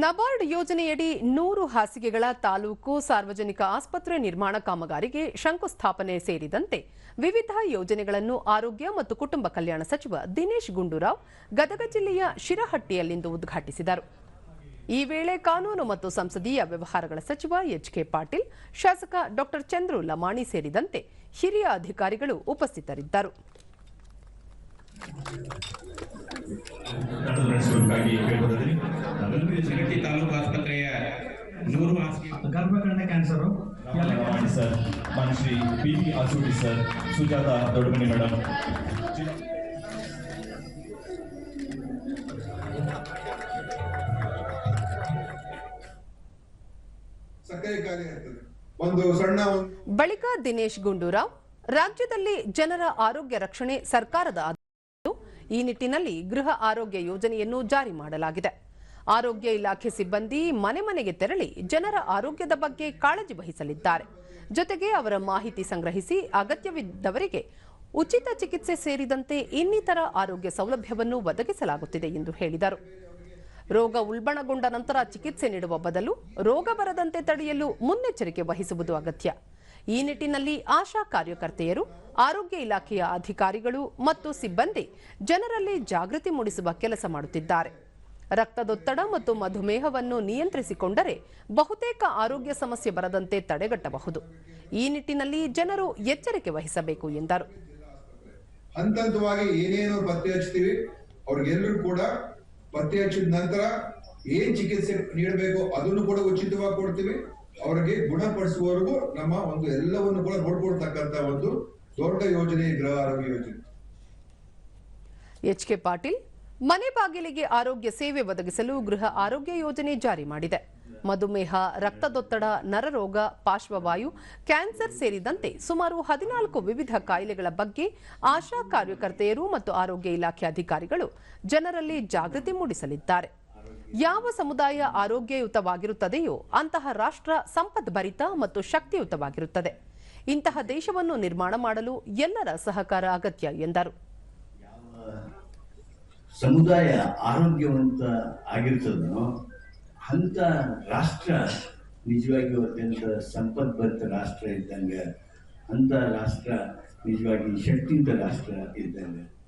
ನಬಾರ್ಡ್ ಯೋಜನೆಯಡಿ ನೂರು ಹಾಸಿಗೆಗಳ ತಾಲೂಕು ಸಾರ್ವಜನಿಕ ಆಸ್ಪತ್ರೆ ನಿರ್ಮಾಣ ಕಾಮಗಾರಿಗೆ ಶಂಕುಸ್ಥಾಪನೆ ಸೇರಿದಂತೆ ವಿವಿಧ ಯೋಜನೆಗಳನ್ನು ಆರೋಗ್ಯ ಮತ್ತು ಕುಟುಂಬ ಕಲ್ಯಾಣ ಸಚಿವ ದಿನೇಶ್ ಗುಂಡೂರಾವ್ ಗದಗ ಜಿಲ್ಲೆಯ ಶಿರಹಟ್ಟಿಯಲ್ಲಿಂದು ಉದ್ಘಾಟಿಸಿದರು. ಈ ವೇಳೆ ಕಾನೂನು ಮತ್ತು ಸಂಸದೀಯ ವ್ಯವಹಾರಗಳ ಸಚಿವ ಎಚ್ಕೆ ಪಾಟೀಲ್, ಶಾಸಕ ಡಾಕ್ಟರ್ ಚಂದ್ರು ಲಮಾಣಿ ಸೇರಿದಂತೆ ಹಿರಿಯ ಅಧಿಕಾರಿಗಳು ಉಪಸ್ಥಿತರಿದ್ದರು. ನಡೆಸುವುದಕ್ಕಾಗಿ ಕೇಳ್ಕೊತಿದ್ದೀನಿ ನಾವೆಲ್ಲರೂ ಶಿರಟ್ಟಿ ತಾಲೂಕು ಆಸ್ಪತ್ರೆಯ ನೂರು ಹಾಸಿಗೆ ಗರ್ಭಕರ್ಣ ಕ್ಯಾನ್ಸರು. ಮಾಡಿ sir. Manushree P T Asuti sir. Sujatha Doddamani madam. ಬಳಿಕ ದಿನೇಶ್ ಗುಂಡೂರಾವ್. ರಾಜ್ಯದಲ್ಲಿ ಜನರ ಆರೋಗ್ಯ ರಕ್ಷಣೆ ಸರ್ಕಾರದ ಈ ನಿಟ್ಟಿನಲ್ಲಿ ಗೃಹ ಆರೋಗ್ಯ ಯೋಜನೆಯನ್ನು ಜಾರಿ ಮಾಡಲಾಗಿದೆ. ಆರೋಗ್ಯ ಇಲಾಖೆ ಸಿಬ್ಬಂದಿ ಮನೆ ಮನೆಗೆ ತೆರಳಿ ಜನರ ಆರೋಗ್ಯದ ಬಗ್ಗೆ ಕಾಳಜಿ ವಹಿಸಲಿದ್ದಾರೆ. ಜೊತೆಗೆ ಅವರ ಮಾಹಿತಿ ಸಂಗ್ರಹಿಸಿ ಅಗತ್ಯವಿದ್ದವರಿಗೆ ಉಚಿತ ಚಿಕಿತ್ಸೆ ಸೇರಿದಂತೆ ಇನ್ನಿತರ ಆರೋಗ್ಯ ಸೌಲಭ್ಯವನ್ನು ಒದಗಿಸಲಾಗುತ್ತಿದೆ ಎಂದು ಹೇಳಿದರು. ರೋಗ ಉಲ್ಬಣಗೊಂಡ ನಂತರ ಚಿಕಿತ್ಸೆ ನೀಡುವ ಬದಲು ರೋಗ ಬರದಂತೆ ತಡೆಯಲು ಮುನ್ನೆಚ್ಚರಿಕೆ ವಹಿಸುವುದು ಅಗತ್ಯ. ಈ ನಿಟ್ಟಿನಲ್ಲಿ ಆಶಾ ಕಾರ್ಯಕರ್ತೆಯರು, ಆರೋಗ್ಯ ಇಲಾಖೆಯ ಅಧಿಕಾರಿಗಳು ಮತ್ತು ಸಿಬ್ಬಂದಿ ಜನರಲ್ಲಿ ಜಾಗೃತಿ ಮೂಡಿಸುವ ಕೆಲಸ ಮಾಡುತ್ತಿದ್ದಾರೆ. ರಕ್ತದೊತ್ತಡ ಮತ್ತು ಮಧುಮೇಹವನ್ನು ನಿಯಂತ್ರಿಸಿಕೊಂಡರೆ ಬಹುತೇಕ ಆರೋಗ್ಯ ಸಮಸ್ಯೆ ಬರದಂತೆ ತಡೆಗಟ್ಟಬಹುದು. ಈ ನಿಟ್ಟಿನಲ್ಲಿ ಜನರು ಎಚ್ಚರಿಕೆ ವಹಿಸಬೇಕು ಎಂದರು. ಹಂತ ಹಂತವಾಗಿ ಏನೇನು ಪತ್ತೆ ಕೂಡ ಪತ್ತೆ ಹಚ್ಚಿದ ನಂತರ ಏನ್ ಚಿಕಿತ್ಸೆ ನೀಡಬೇಕು ಅದನ್ನು ಕೂಡ ಉಚಿತವಾಗಿ ಕೊಡ್ತೀವಿ. ಅವರಿಗೆ ಗುಣಪಡಿಸುವವರೆಗೂ ನಮ್ಮ ಒಂದು ಎಲ್ಲವನ್ನು ಕೂಡ ನೋಡ್ಕೊಳ್ತಕ್ಕಂತ ಒಂದು ದೊಡ್ಡ ಯೋಜನೆ ಗೃಹ ಆರೋಗ್ಯ ಯೋಜನೆ. ಎಚ್ ಕೆ ಪಾಟೀಲ್, ಮನೆ ಬಾಗಿಲಿಗೆ ಆರೋಗ್ಯ ಸೇವೆ ಒದಗಿಸಲು ಗೃಹ ಆರೋಗ್ಯ ಯೋಜನೆ ಜಾರಿ ಮಾಡಿದೆ. ಮಧುಮೇಹ, ರಕ್ತದೊತ್ತಡ, ನರರೋಗ, ಪಾರ್ಶ್ವವಾಯು, ಕ್ಯಾನ್ಸರ್ ಸೇರಿದಂತೆ ಸುಮಾರು ಹದಿನಾಲ್ಕು ವಿವಿಧ ಕಾಯಿಲೆಗಳ ಬಗ್ಗೆ ಆಶಾ ಕಾರ್ಯಕರ್ತೆಯರು ಮತ್ತು ಆರೋಗ್ಯ ಇಲಾಖೆ ಅಧಿಕಾರಿಗಳು ಜನರಲ್ಲಿ ಜಾಗೃತಿ ಮೂಡಿಸಲಿದ್ದಾರೆ. ಯಾವ ಸಮುದಾಯ ಆರೋಗ್ಯಯುತವಾಗಿರುತ್ತದೆಯೋ ಅಂತಹ ರಾಷ್ಟ್ರ ಸಂಪದ್ಭರಿತ ಮತ್ತು ಶಕ್ತಿಯುತವಾಗಿರುತ್ತದೆ. ಇಂತಹ ದೇಶವನ್ನು ನಿರ್ಮಾಣ ಮಾಡಲು ಎಲ್ಲರ ಸಹಕಾರ ಅಗತ್ಯ ಎಂದರು. ಸಮುದಾಯ ಆರೋಗ್ಯವಂತ ಆಗಿರ್ತದೋ ಅಂತ ರಾಷ್ಟ್ರ ನಿಜವಾಗಿ ಅತ್ಯಂತ ಸಂಪದ್ಭರಿತ ರಾಷ್ಟ್ರ ಇದ್ದಂಗೆ ಅಂತ ರಾಷ್ಟ್ರ ನಿಜವಾಗಿ ಶಕ್ತಿಯುತ ರಾಷ್ಟ್ರ ಇದ್ದಂಗೆ